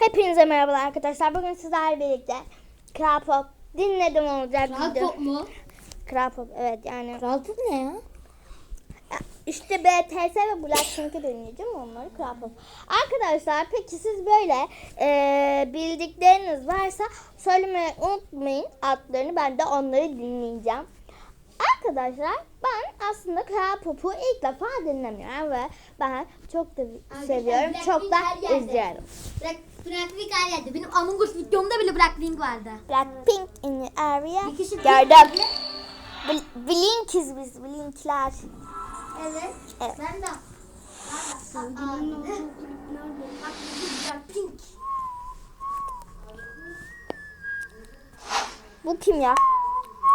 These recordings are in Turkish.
Hepinize merhabalar arkadaşlar. Bugün sizlerle birlikte Kral Pop dinledim olacak Kral video. Pop mu? Kral Pop evet yani. Kral Pop ne ya? İşte BTS ve Blackpink'i dinleyeceğim onları Kral Pop. Arkadaşlar peki siz böyle eee, bildikleriniz varsa söylemeyi unutmayın adlarını ben de onları dinleyeceğim. Arkadaşlar ben aslında Kral Pop'u ilk defa dinlemiyorum ve ben çok da seviyorum. Çok da izliyorum. Black, Blackpink her yerde. Benim Among Us videomda bile Blackpink vardı. Blackpink in the area. Bir kişi Gördüm. Bl- Blinkiz biz, Blinkler. Evet. Evet. Ben de. Sevgilimin olduğu kulüp nerede? Bak bu Blackpink. Bu kim ya?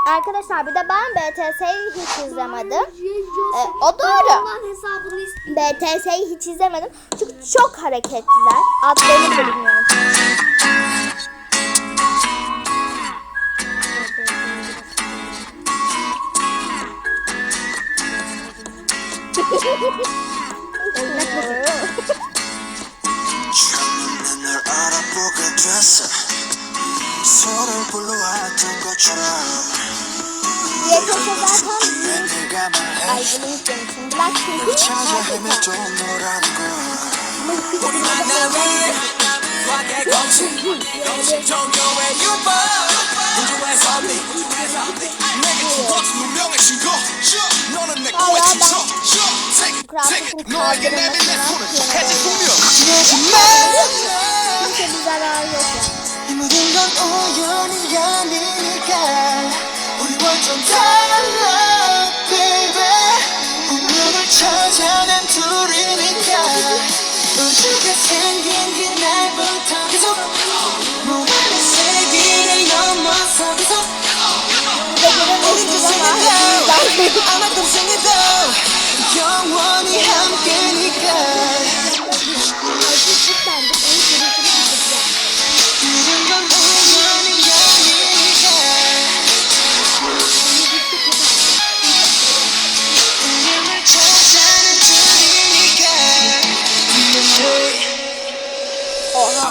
Arkadaşlar bir de ben BTS'yi hiç izlemedim. E, o doğru. Ondan hesabını istiyorum. BTS'yi hiç izlemedim. Çünkü çok hareketliler. Adlarını da bilmiyorum. 처음에 널 알아보게 됐어 손을 불러왔던 것처럼 옆에서 나선 아이들은 좀 블락핑크 찾아헤매도 뭐라는 거야 우리 만남을 과거의 거친 영심 종교의 유법 우주의 섭리 내게 준 것은 운명의 신고 너는 내 꿈의 친척 Take it, 너에게 내밀 내 손을 해질 꿈이여 내게 말 이모든 건 우연이 아니니까. 우리 완전 달라 baby 운명을 찾아낸 둘이니까 우주가 생긴 그날부터 계속 무한의 세기를 넘어서 계속 우린 또 생긴다 아마 또 생긴다 영원히 함께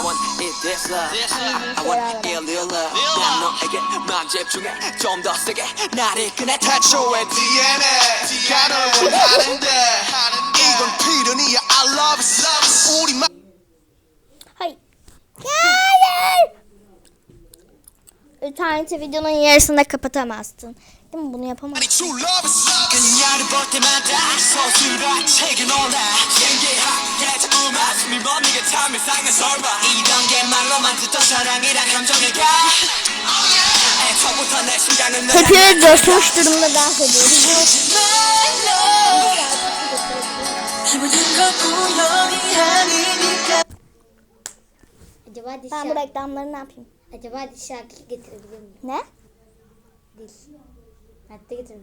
I want it this love I want it real love 난 너에게 맘 집중해 좀 더 세게 나를 꺼내 태초의 DNA 가널 원하는데 이건 필연이야 I love it 우리만 Hayır. Hayır. İnterneti videonun yarısında kapatamazsın. Değil mi? Bunu yapamazsın. 숨이 멎는 참 이상한 설마 이런 게 말로만 듣던 사랑이란 감정일까 애초부터 내 심장은 널 Hepimiz coşmuş durumda dans ediyoruz. 이 모든 건 우연이 아니니까 Acaba diş Ben bu reklamları ne yapayım? Acaba diş şarkı getirebilir miyim? Ne? Diş. Hatta getirme.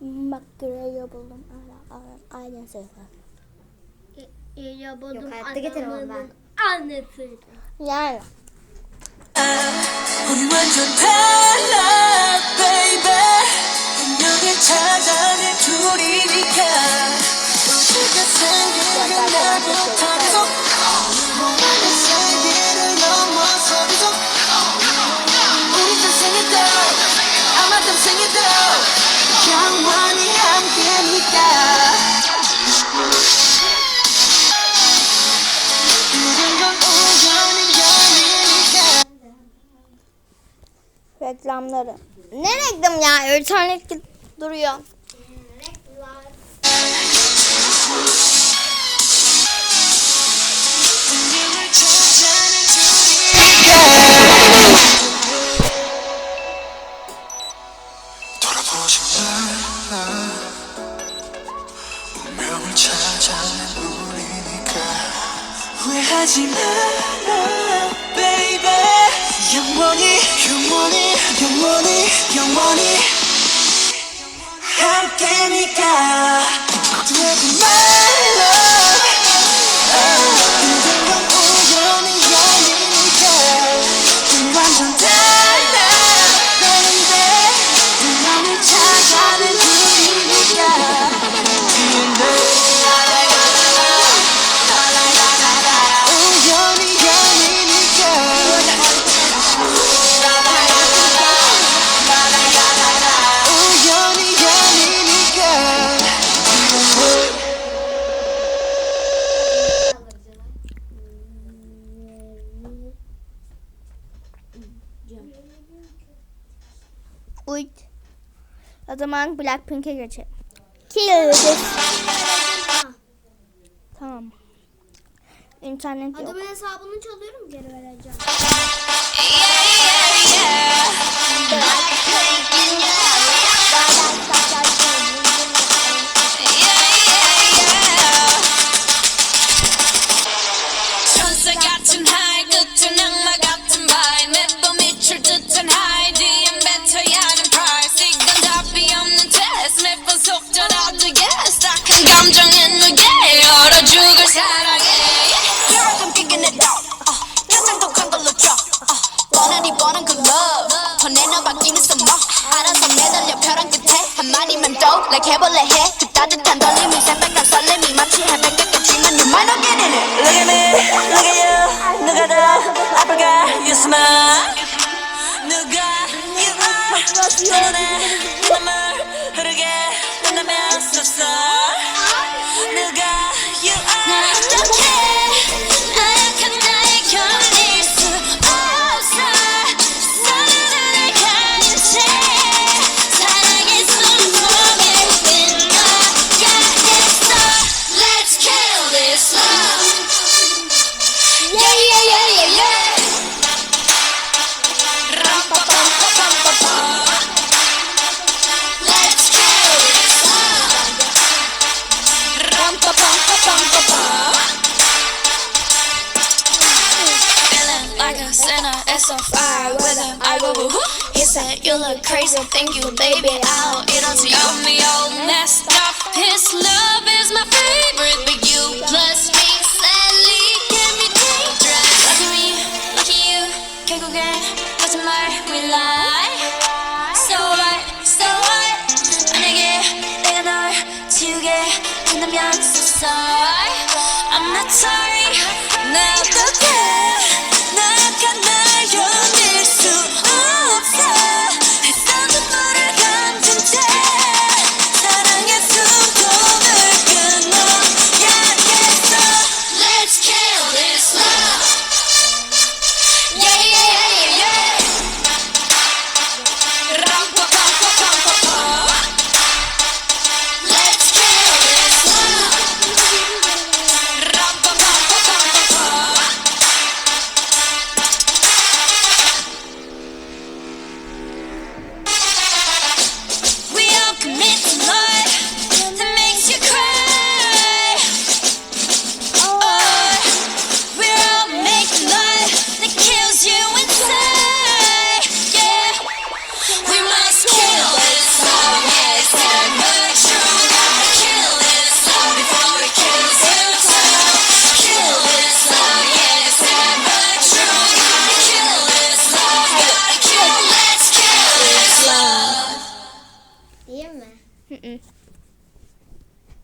Bak görev buldum. Ara ara aynen söyle. 잃어버린 Yok, hayatta getiremem adamının annesidir. Yani. Ben onu öldürmem. 우리니까 후회하지 마라 baby 영원히 영원히 영원히 영원히 함께니까. 두지 말 Uyt. O zaman Blackpink'e geçelim. Kill. Tamam. İnternet yok. Adamın hesabını çalıyorum geri vereceğim. 혼내너 바뀌는 more 알아서 매달려 벼랑 끝에 한마디만 더 like 해볼래 해그 따뜻한 떨림이 새빨간 설렘이 마치 해변 같겠지만 you might not get in it Look at me, look at you 누가 더 아플까 You smile 누가 you are 내 눈에 눈물 흐르게 된다면 섭섭 누가 you are look crazy, thank you, baby. I'll eat onto you. Got me all messed up. His love is my favorite, but you plus me sadly can be dangerous. Lucky me, lucky you. 결국엔 거짓말 we lie. So what, so what? 만약에 내가 널 지우게 된다면 so sorry. I'm not sorry.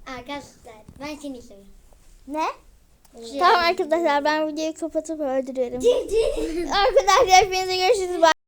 Arkadaşlar ben seni seviyorum. Ne? Tamam arkadaşlar ben videoyu kapatıp öldürüyorum. arkadaşlar hepinize görüşürüz. Bye.